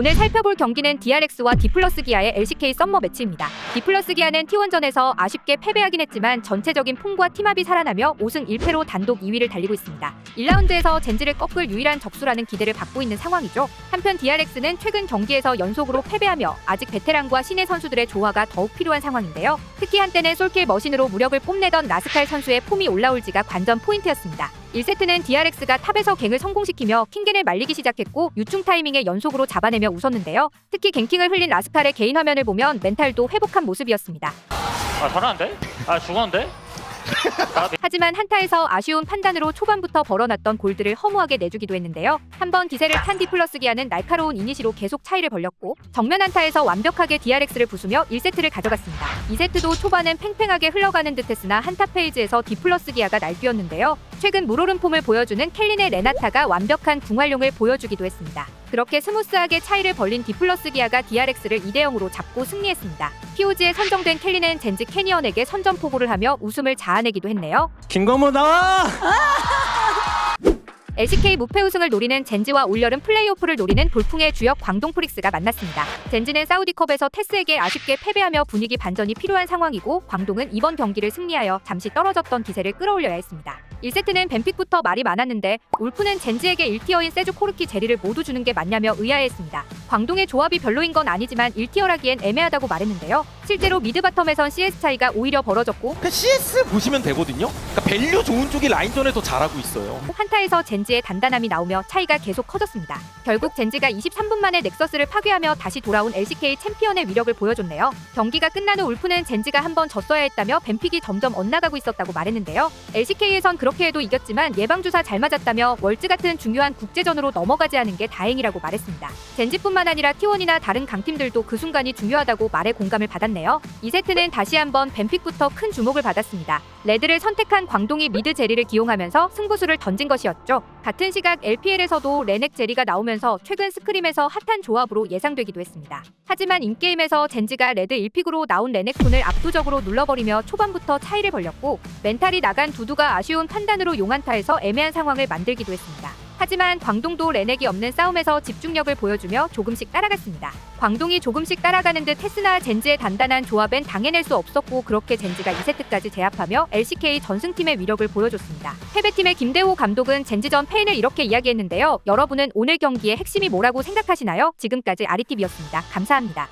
오늘 살펴볼 경기는 DRX와 디플러스 기아의 LCK 썸머 매치입니다. 디플러스 기아는 T1전에서 아쉽게 패배하긴 했지만 전체적인 폼과 팀합이 살아나며 5승 1패로 단독 2위를 달리고 있습니다. 1라운드에서 젠지를 꺾을 유일한 적수라는 기대를 받고 있는 상황이죠. 한편 DRX는 최근 경기에서 연속으로 패배하며 아직 베테랑과 신의 선수들의 조화가 더욱 필요한 상황인데요. 특히 한때는 솔킬 머신으로 무력을 뽐내던 라스칼 선수의 폼이 올라올지가 관전 포인트였습니다. 1세트는 DRX가 탑에서 갱을 성공시키며 킹겐을 말리기 시작했고 유충 타이밍에 연속으로 잡아내며 웃었는데요. 특히 갱킹을 흘린 라스칼의 개인 화면을 보면 멘탈도 회복한 모습이었습니다. 아 잘하는데? 아 죽었는데? 하지만 한타에서 아쉬운 판단으로 초반부터 벌어놨던 골들을 허무하게 내주기도 했는데요. 한번 기세를 탄 디플러스 기아는 날카로운 이니시로 계속 차이를 벌렸고 정면 한타에서 완벽하게 DRX를 부수며 1세트를 가져갔습니다. 2세트도 초반엔 팽팽하게 흘러가는 듯했으나 한타 페이지에서 디플러스 기아가 날뛰었는데요. 최근 물오른 폼을 보여주는 켈린의 레나타가 완벽한 궁활용을 보여주기도 했습니다. 그렇게 스무스하게 차이를 벌린 디플러스 기아가 DRX를 2대 0으로 잡고 승리했습니다. POG에 선정된 켈린은 젠지 캐니언에게 선전포고를 하며 웃음을 자아 내기도 했네요. 김건모 나와! LCK 무패 우승을 노리는 젠지와 올여름 플레이오프를 노리는 돌풍의 주역 광동 프릭스가 만났습니다. 젠지는 사우디컵에서 테스에게 아쉽게 패배하며 분위기 반전이 필요한 상황이고 광동은 이번 경기를 승리하여 잠시 떨어졌던 기세를 끌어올려야 했습니다. 1세트는 뱀픽부터 말이 많았는데 울프는 젠지에게 1티어인 세주 코르키 제리를 모두 주는 게 맞냐며 의아해했습니다. 광동의 조합이 별로인 건 아니지만 1티어라기엔 애매하다고 말했는데요. 실제로 미드 바텀에선 CS 차이가 오히려 벌어졌고 그 CS 보시면 되거든요. 그러니까 밸류 좋은 쪽이 라인전에 더 잘하고 있어요. 한타에서 젠지의 단단함이 나오며 차이가 계속 커졌습니다. 결국 젠지가 23분 만에 넥서스를 파괴하며 다시 돌아온 LCK 챔피언의 위력을 보여줬네요. 경기가 끝난 후 울프는 젠지가 한 번 졌어야 했다며 뱀픽이 점점 엇나가고 있었다고 말했는데요. LCK에선 그렇게 해도 이겼지만 예방주사 잘 맞았다며 월즈 같은 중요한 국제전으로 넘어가지 않은 게 다행이라고 말했습니다. 젠지뿐만 아니라 T1이나 다른 강팀들도 그 순간이 중요하다고 말에 공감을 받았네요. 2세트는 다시 한번 뱀픽부터 큰 주목을 받았습니다. 레드를 선택한 광동이 미드 제리를 기용하면서 승부수를 던진 것이었죠. 같은 시각 LPL에서도 레넥 제리가 나오면서 최근 스크림에서 핫한 조합으로 예상되기도 했습니다. 하지만 인게임에서 젠지가 레드 1픽으로 나온 레넥톤을 압도적으로 눌러버리며 초반부터 차이를 벌렸고 멘탈이 나간 두두가 아쉬운 판단으로 용한타에서 애매한 상황을 만들기도 했습니다. 하지만 광동도 레넥이 없는 싸움에서 집중력을 보여주며 조금씩 따라갔습니다. 광동이 조금씩 따라가는 듯 테스나 젠지의 단단한 조합엔 당해낼 수 없었고 그렇게 젠지가 2세트까지 제압하며 LCK 전승팀의 위력을 보여줬습니다. 패배팀의 김대호 감독은 젠지전 패인을 이렇게 이야기했는데요. 여러분은 오늘 경기의 핵심이 뭐라고 생각하시나요? 지금까지 아리TV였습니다. 감사합니다.